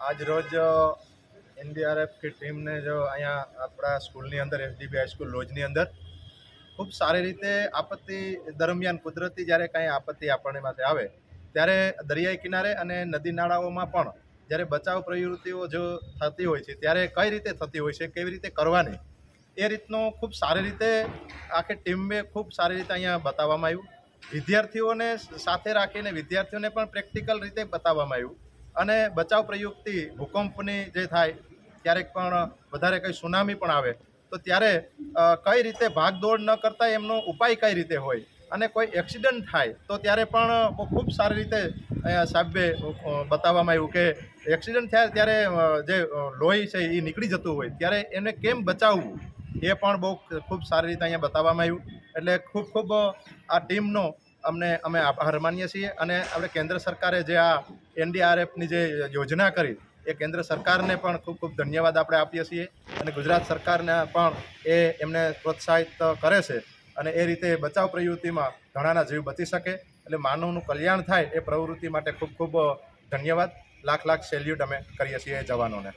આજ રોજ એનડીઆરએફ की ટીમને જો અહીંયા આપણા સ્કૂલની અંદર, એસડીબી હાઈસ્કૂલ લોજની અંદર ખૂબ સારી રીતે આપત્તિ દરમિયાન કુદરતી જ્યારે કાંઈ આપત્તિ આપણને માટે આવે, ત્યારે દરિયાઈ કિનારે અને નદી નાળાઓમાં પણ જ્યારે બચાવ પ્રવૃત્તિઓ જો થતી હોય છે, ત્યારે કઈ રીતે થતી હોય છે, કેવી રીતે કરવાની, એ રીતનો ખૂબ સારી રીતે આખી ટીમે ખૂબ સારી રીતે અહીંયા બતાવવામાં આવ્યું. વિદ્યાર્થીઓને સાથે રાખીને વિદ્યાર્થીઓને પણ પ્રેક્ટિકલ રીતે બતાવવામાં આવ્યું. અને બચાવ પ્રયુક્તિ ભૂકંપની જે થાય, ક્યારેક પણ વધારે કંઈ સુનામી પણ આવે, તો ત્યારે કઈ રીતે ભાગદોડ ન કરતા એમનો ઉપાય કઈ રીતે હોય? અને કોઈ એક્સિડન્ટ થાય, તો ત્યારે પણ ખૂબ સારી રીતે સાહેબે બતાવવામાં આવ્યું કે એક્સિડન્ટ થયા ત્યારે જે લોહી છે એ નીકળી જતું હોય, ત્યારે એને કેમ બચાવવું? એ પણ બહુ ખૂબ સારી રીતે અહીંયા બતાવવામાં આવ્યું. એટલે ખૂબ ખૂબ આ ટીમનો અમને, અમે આભાર માનીએ છીએ અને આપણે કેન્દ્ર સરકારે જે આ એનડીઆરએફની જે યોજના કરી, એ કેન્દ્ર સરકારને પણ ખૂબ ખૂબ ધન્યવાદ આપણે આપીએ છીએ અને ગુજરાત સરકારને પણ એ એમને પ્રોત્સાહિત કરે છે અને એ રીતે બચાવ પ્રવૃત્તિમાં ઘણાના જીવ બચી શકે. એટલે માનવનું કલ્યાણ થાય એ પ્રવૃત્તિ માટે ખૂબ ખૂબ ધન્યવાદ. લાખ લાખ સેલ્યુટ અમે કરીએ છીએ એ જવાનોને.